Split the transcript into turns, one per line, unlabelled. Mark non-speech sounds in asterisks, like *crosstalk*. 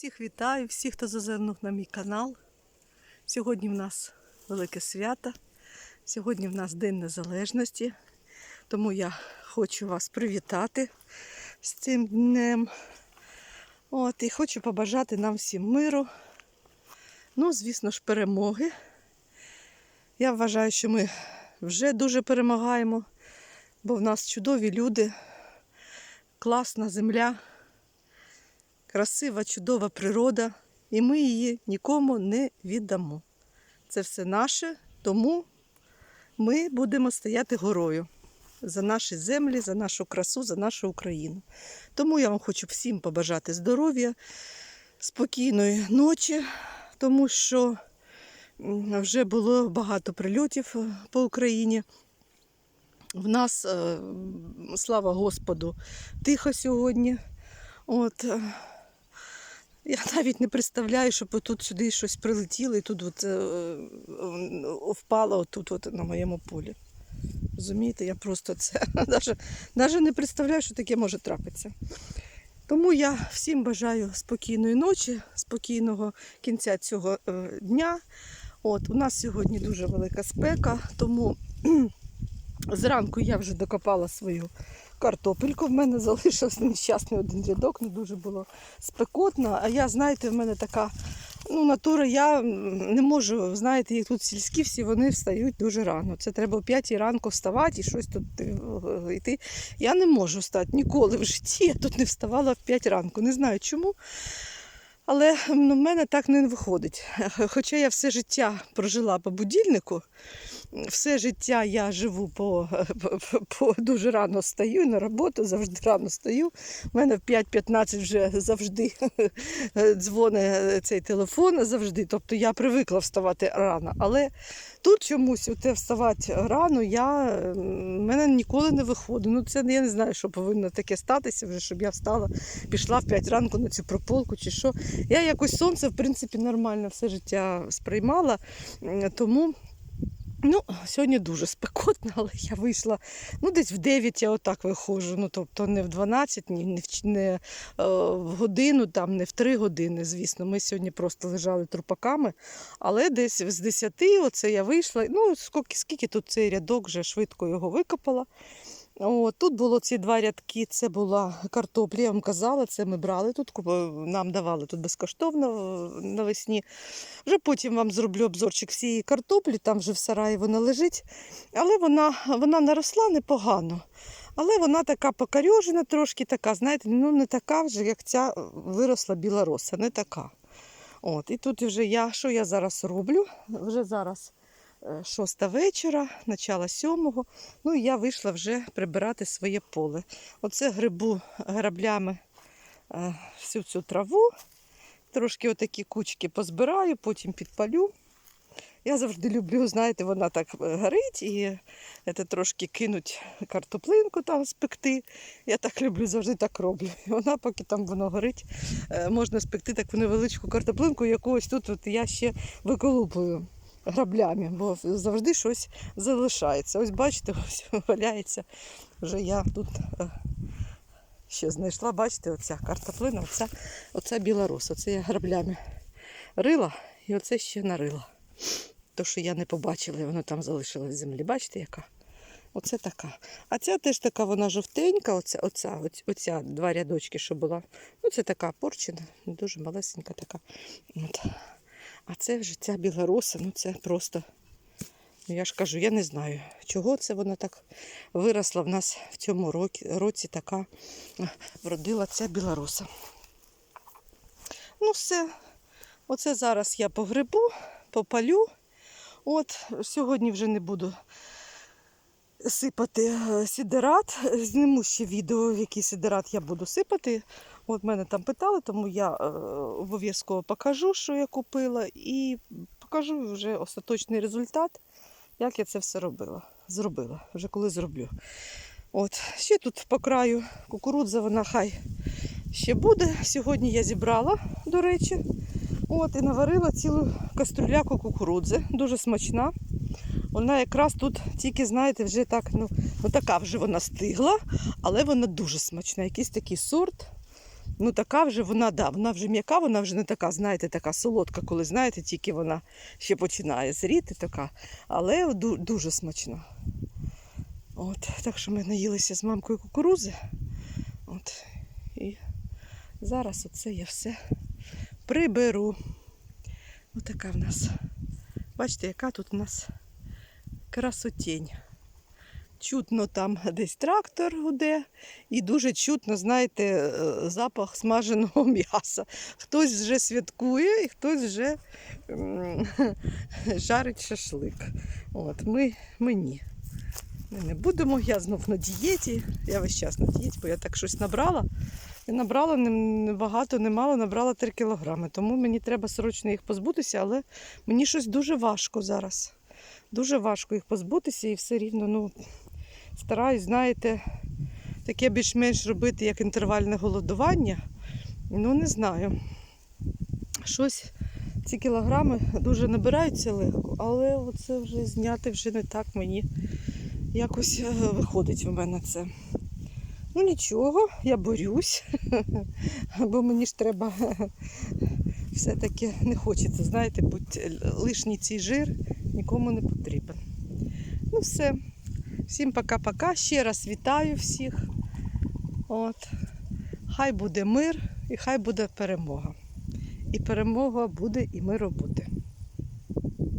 Всіх вітаю, всіх, хто зазирнув на мій канал. Сьогодні в нас велике свято. Сьогодні в нас День Незалежності. Тому я хочу вас привітати з цим днем. От, і хочу побажати нам всім миру. Ну, звісно ж, перемоги. Я вважаю, що ми вже дуже перемагаємо, бо в нас чудові люди, класна земля красива, чудова природа, і ми її нікому не віддамо. Це все наше, тому ми будемо стояти горою за наші землі, за нашу красу, за нашу Україну. Тому я вам хочу всім побажати здоров'я, спокійної ночі, тому що вже було багато прильотів е, по Україні. В нас, е, слава Господу, тихо сьогодні. От, е, я навіть не представляю, щоб тут сюди щось прилетіло і тут от, е, е, впало отут от на моєму полі. Розумієте, я просто це *laughs* навіть не представляю, що таке може трапитися. Тому я всім бажаю спокійної ночі, спокійного кінця цього е, дня. От, у нас сьогодні дуже велика спека, тому *clears throat* зранку я вже докопала свою картопельку. В мене залишився нещасний один рядок, не дуже було спекотно. А я, знаєте, в мене така ну, натура, я не можу, знаєте, їх тут сільські всі вони встають дуже рано. Це треба о 5 ранку вставати і щось тут е, йти. Я не можу встати ніколи в житті. Я тут не вставала в 5 ранку. Не знаю чому. Але ну, в мене так не виходить. *laughs* Хоча я все життя прожила по будильнику, все життя я живу по, по, *laughs* по дуже рано стаю на роботу, завжди рано стаю. У мене в 5.15 вже завжди *laughs* дзвонить цей телефон, завжди. Тобто я привикла вставати рано. Але тут чомусь оте вставати рано, я, в мене ніколи не виходить. Ну, це я не знаю, що повинно таке статися, вже, щоб я встала, пішла в 5 ранку на цю прополку чи що. Я якось сонце, в принципі, нормально все життя сприймала, тому. Ну, сьогодні дуже спекотно, *laughs* але я вийшла ну, десь в 9 я отак виходжу. Ну, тобто не в 12, ні, не в, не, е, годину, там, не в 3 години, звісно. Ми сьогодні просто лежали трупаками, але десь з 10 оце я вийшла. Ну, скільки, скільки тут цей рядок вже швидко його викопала. О, тут було ці два рядки, це була картопля, я вам казала, це ми брали тут, нам давали тут безкоштовно навесні. Вже потім вам зроблю обзорчик всієї картоплі, там вже в сараї вона лежить. Але вона, вона наросла непогано. Але вона така покарьожена, трошки така, знаєте, ну не така вже, як ця виросла біла роса, не така. От, і тут вже я, що я зараз роблю? Вже зараз шоста вечора, начало сьомого. Ну і я вийшла вже прибирати своє поле. Оце грибу граблями е, всю цю траву. Трошки отакі кучки позбираю, потім підпалю. Я завжди люблю, знаєте, вона так е, горить і це трошки кинуть картоплинку там спекти. Я так люблю, завжди так роблю. І вона, поки там воно горить, е, можна спекти таку невеличку картоплинку, яку ось тут от я ще виколупую граблями, бо завжди щось залишається. Ось бачите, *laughs* ось валяється. Вже я тут е, ще знайшла, бачите, оця картоплина, оця, оця біла роса. Оце я граблями рила і оце ще нарила. То, що я не побачила, і воно там залишилось в землі. Бачите, яка? Оце така. А ця теж така, вона жовтенька, оця, оця, оця два рядочки, що була. Ну, це така порчена, дуже малесенька така. От. А це вже ця білороса, ну це просто. Ну, я ж кажу, я не знаю, чого це вона так виросла в нас в цьому році, році така вродила ця білороса. Ну, все. Оце зараз я погребу, попалю. От, сьогодні вже не буду сипати е, сідерат. Зніму ще відео, який сідерат я буду сипати. От мене там питали, тому я е, обов'язково покажу, що я купила, і покажу вже остаточний результат, як я це все робила. Зробила, вже коли зроблю. От, ще тут по краю кукурудза, вона хай ще буде. Сьогодні я зібрала, до речі. От, і наварила цілу кастрюляку кукурудзи. Дуже смачна. Вона якраз тут тільки, знаєте, вже так, ну така вже вона стигла, але вона дуже смачна. Якийсь такий сорт. Ну, така вже вона, да, вона вже м'яка, вона вже не така, знаєте, така солодка, коли знаєте, тільки вона ще починає зріти така, але дуже смачна. От, так що ми наїлися з мамкою кукурузи. От, і зараз оце я все приберу. Отака в нас. Бачите, яка тут у нас красотень. Чутно там *laughs* десь трактор гуде, і дуже чутно, знаєте, е, запах смаженого *laughs* м'яса. Хтось вже святкує і хтось вже *laughs* жарить шашлик. От, ми, ми ні. Ми не будемо, я знов на дієті. Я весь час на дієті, бо я так щось набрала. Я набрала не- не багато, не мало, набрала 3 кілограми. Тому мені треба срочно їх позбутися, але мені щось дуже важко зараз. Дуже важко їх позбутися і все рівно, ну, стараюсь, знаєте, таке більш-менш робити, як інтервальне голодування. Ну, не знаю. Щось ці кілограми дуже набираються легко, але оце вже зняти вже не так мені якось е, виходить в мене це. Ну нічого, я борюсь, *laughs* бо мені ж треба *laughs* все-таки не хочеться, знаєте, будь лишній цей жир нікому не потрібен. Ну все. Всім пока-пока. Ще раз вітаю всіх. От. Хай буде мир і хай буде перемога. І перемога буде, і миру буде.